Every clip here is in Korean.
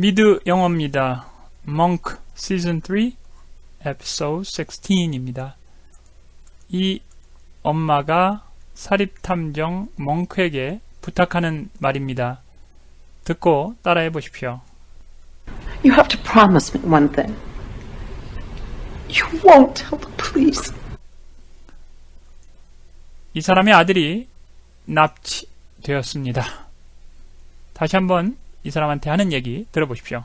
미드 영어입니다. Monk Season 3 Episode 16입니다. 이 엄마가 사립탐정 멍크에게 부탁하는 말입니다. 듣고 따라해 보십시오. You have to promise me one thing. You won't tell the police. 이 사람의 아들이 납치되었습니다. 다시 한번 이 사람한테 하는 얘기 들어보십시오.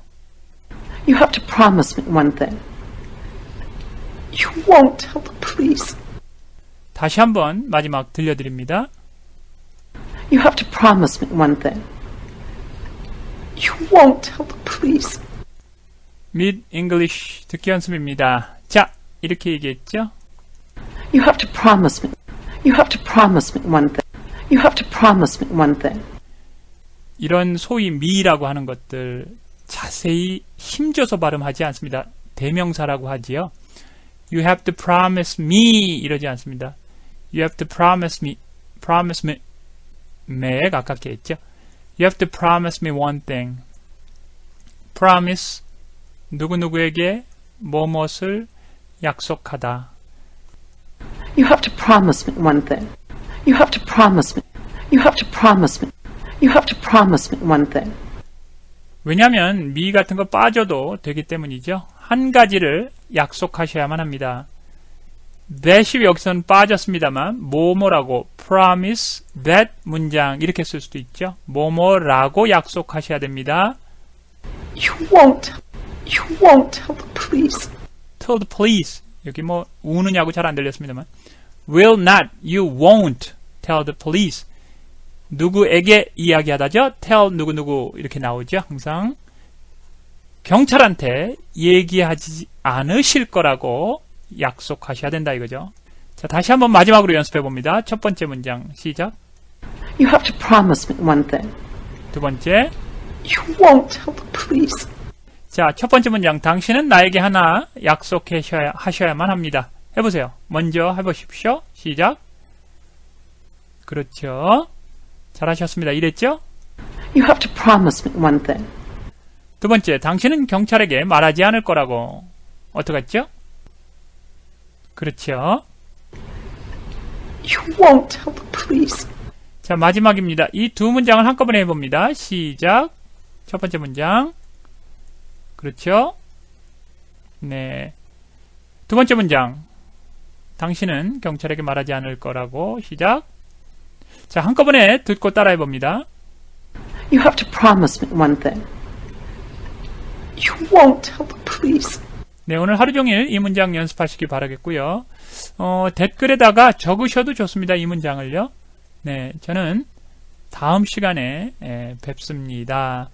You have to promise me one thing. You won't tell the police. 다시 한번 마지막 들려드립니다. You have to promise me one thing. You won't tell the police. Mid English 듣기 연습입니다. 자, 이렇게 얘기했죠? You have to promise me. You have to promise me one thing. You have to promise me one thing. 이런 소위 미라고 하는 것들 자세히 힘줘서 발음하지 않습니다. 대명사라고 하지요. You have to promise me 이러지 않습니다. You have to promise me, promise me, me 가깝게 했죠. You have to promise me one thing. Promise 누구누구에게 뭐뭇을 약속하다. You have to promise me one thing. You have to promise me. You have to promise me. You have to promise me one thing. 왜냐하면 미 같은 거 빠져도 되기 때문이죠. 한 가지를 약속하셔야만 합니다. that이 여기서는 빠졌습니다만 뭐뭐라고 promise that 문장 이렇게 쓸 수도 있죠. 뭐뭐라고 약속하셔야 됩니다. You won't. You won't tell the police. tell the police 여기 뭐 우느냐고 잘 안 들렸습니다만 will not, you won't tell the police 누구에게 이야기하다죠? tell 누구누구 이렇게 나오죠 항상 경찰한테 얘기하지 않으실 거라고 약속하셔야 된다 이거죠 자 다시 한번 마지막으로 연습해 봅니다 첫 번째 문장 시작 You have to promise me one thing. 두 번째 You won't tell the police. 자, 첫 번째 문장. 당신은 나에게 하나 약속하셔야, 하셔야만 합니다. 해보세요. 먼저 해보십시오. 시작. 그렇죠. 잘하셨습니다. 이랬죠? You have to promise me one thing. 두 번째. 당신은 경찰에게 말하지 않을 거라고. 어떡했죠? 그렇죠. You won't tell the police. 자, 마지막입니다. 이 두 문장을 한꺼번에 해봅니다. 시작. 첫 번째 문장. 그렇죠? 네. 두 번째 문장. 당신은 경찰에게 말하지 않을 거라고. 시작. 자, 한꺼번에 듣고 따라해 봅니다. You have to promise me one thing. You won't tell the police. 네, 오늘 하루 종일 이 문장 연습하시기 바라겠고요. 어, 댓글에다가 적으셔도 좋습니다. 이 문장을요. 네, 저는 다음 시간에 에, 뵙습니다.